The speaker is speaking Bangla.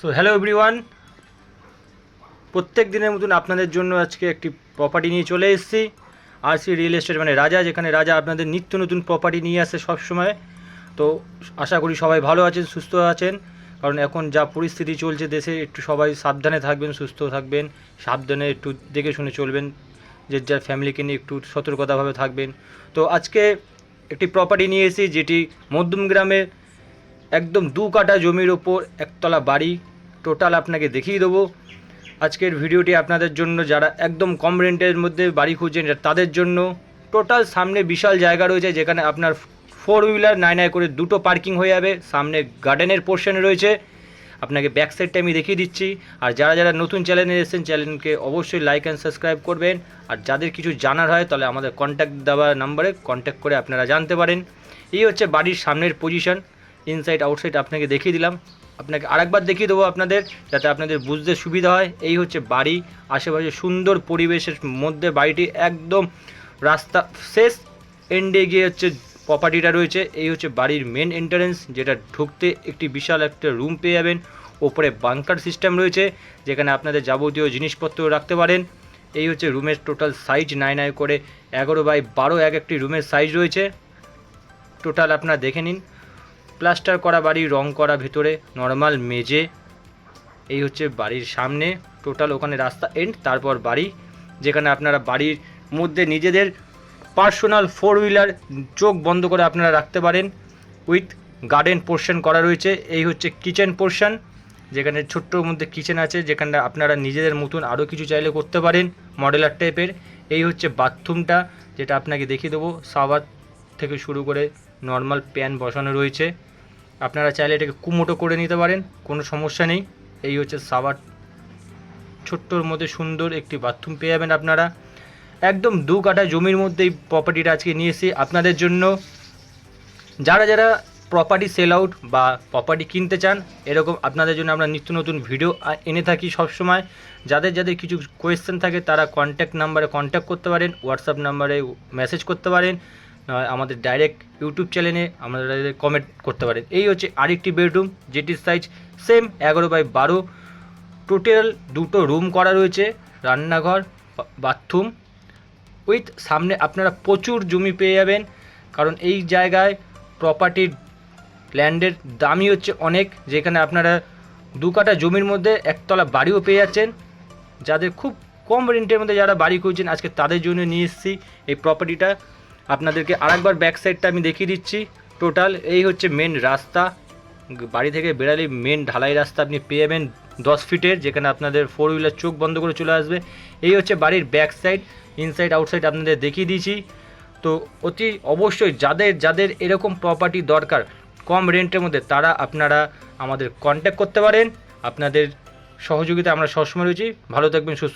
সো হ্যালো এভরিওয়ান প্রত্যেক দিনের মতন আপনাদের জন্য আজকে একটি প্রপার্টি নিয়ে চলে এসেছি। আর সি রিয়েল এস্টেট মানে রাজা, যেখানে রাজা আপনাদের নিত্য নতুন প্রপার্টি নিয়ে আসে সবসময়। তো আশা করি সবাই ভালো আছেন, সুস্থ আছেন। কারণ এখন যা পরিস্থিতি চলছে দেশে, একটু সবাই সাবধানে থাকবেন, সুস্থ থাকবেন। সাবধানে একটু দেখে শুনে চলবেন, যে যার ফ্যামিলিকে নিয়ে একটু সতর্কতাভাবে থাকবেন। তো আজকে একটি প্রপার্টি নিয়ে এসেছি, যেটি মধ্যম গ্রামে একদম দু কাঠা জমির ওপর একতলা বাড়ি টোটাল আপনাকে দেখিয়ে দেবো। আজকের ভিডিওটি আপনাদের জন্য, যারা একদম কম রেন্টের মধ্যে বাড়ি খুঁজছেন তাদের জন্য। টোটাল সামনে বিশাল জায়গা রয়েছে, যেখানে আপনার ফোর হুইলার নাই নাই করে দুটো পার্কিং হয়ে যাবে। সামনে গার্ডেনের পোর্শন রয়েছে। আপনাকে ব্যাক সাইডটা আমি দেখিয়ে দিচ্ছি। আর যারা যারা নতুন চ্যানেলে এসেছেন চ্যানেলকে অবশ্যই লাইক অ্যান্ড সাবস্ক্রাইব করবেন। আর যাদের কিছু জানার হয়, তাহলে আমাদের কন্ট্যাক্ট দেওয়া নাম্বারে কন্ট্যাক্ট করে আপনারা জানতে পারেন। এই হচ্ছে বাড়ির সামনের পজিশন ইনসাইড আউটসাইড আপনাকে দেখিয়ে দিলাম। আপনাকে আরেকবার দেখিয়ে দেবো আপনাদের, যাতে আপনাদের বুঝতে সুবিধা হয়। এই হচ্ছে বাড়ি, আশেপাশে সুন্দর পরিবেশের মধ্যে বাড়িটি একদম রাস্তা শেষ। এন্ডে গিয়ে হচ্ছে প্রপার্টিটা রয়েছে। এই হচ্ছে বাড়ির মেন এন্ট্রান্স যেটা ঢুকতে একটি বিশাল একটা রুম পেয়ে যাবেন। ওপরে বাংকার সিস্টেম রয়েছে, যেখানে আপনাদের যাবতীয় জিনিসপত্র রাখতে পারেন। এই হচ্ছে রুমের টোটাল সাইজ নাই নাই করে এগারো বাই বারো এক একটি রুমের সাইজ রয়েছে। টোটাল আপনারা দেখে নিন। প্লাস্টার করা বাড়ি, রং করা ভেতরে, নর্মাল মেজে। এই হচ্ছে বাড়ির সামনে। টোটাল ওখানে রাস্তা এন্ড তারপর বাড়ি, যেখানে আপনারা বাড়ির মধ্যে নিজেদের পার্সোনাল ফোর হুইলার চোখ বন্ধ করে আপনারা রাখতে পারেন। উইথ গার্ডেন পোর্শন করা রয়েছে। এই হচ্ছে কিচেন পোর্শন যেখানে ছোট্টর মধ্যে কিচেন আছে যেখানে আপনারা নিজেদের মতন আরও কিছু চাইলে করতে পারেন মডেলার টাইপের এই হচ্ছে বাথরুমটা যেটা আপনাকে দেখিয়ে দেবো। সাবার থেকে শুরু করে নর্মাল প্যান বসানো রয়েছে। আপনারা চাইলে এটাকে কুমোটো করে নিতে পারেন, কোনো সমস্যা নেই। এই হচ্ছে সাবার ছোট্টর মধ্যে সুন্দর একটি বাথরুম পেয়ে যাবেন আপনারা। একদম দু কাঠা জমির মধ্যে এই প্রপার্টিটা আজকে নিয়ে এসেছি আপনাদের জন্য। যারা যারা প্রপার্টি সেল আউট বা প্রপার্টি কিনতে চান, এরকম আপনাদের জন্য আমরা নিত্য নতুন ভিডিও এনে থাকি সবসময়। যাদের যাদের কিছু কোয়েশ্চেন থাকে, তারা কন্ট্যাক্ট নাম্বারে কন্ট্যাক্ট করতে পারেন হোয়াটসঅ্যাপ নাম্বারে মেসেজ করতে পারেন। নয় আমাদের ডাইরেক্ট ইউটিউব চ্যানেলে আমাদের কমেন্ট করতে পারেন এই হচ্ছে আরেকটি বেডরুম যেটির সাইজ সেম এগারো বাই বারো। টোটাল দুটো রুম করা রয়েছে, রান্নাঘর বাথরুম উইথ সামনে আপনারা প্রচুর জমি পেয়ে যাবেন, কারণ এই জায়গায় প্রপার্টির ল্যান্ডের দামই হচ্ছে অনেক, যেখানে আপনারা দু কাঠা জমির মধ্যে একতলা বাড়িও পেয়ে যাচ্ছেন। যাদের খুব কম রেন্টের মধ্যে যারা বাড়ি খুঁজছেন, আজকে তাদের জন্য নিয়ে এসেছি এই প্রপার্টিটা আপনাদেরকে আরেকবার ব্যাক সাইডটা আমি দেখিয়ে দিচ্ছি। টোটাল এই হচ্ছে মেন রাস্তা। বাড়ি থেকে বেরালে মেন ঢালাই রাস্তা আপনি পেয়ে যাবেন দশ ফিটের যেখানে আপনাদের ফোর হুইলার চোখ বন্ধ করে চলে আসবে। এই হচ্ছে বাড়ির ব্যাক সাইড ইনসাইড আউটসাইড আপনাদের দেখিয়ে দিয়েছি। তো অতি অবশ্যই যাদের যাদের এরকম প্রপার্টি দরকার, কম রেন্টের মধ্যে, তারা আপনারা আমাদের কন্ট্যাক্ট করতে পারেন। আপনাদের সহযোগিতা আমরা সবসময় রয়েছি। ভালো থাকবেন, সুস্থ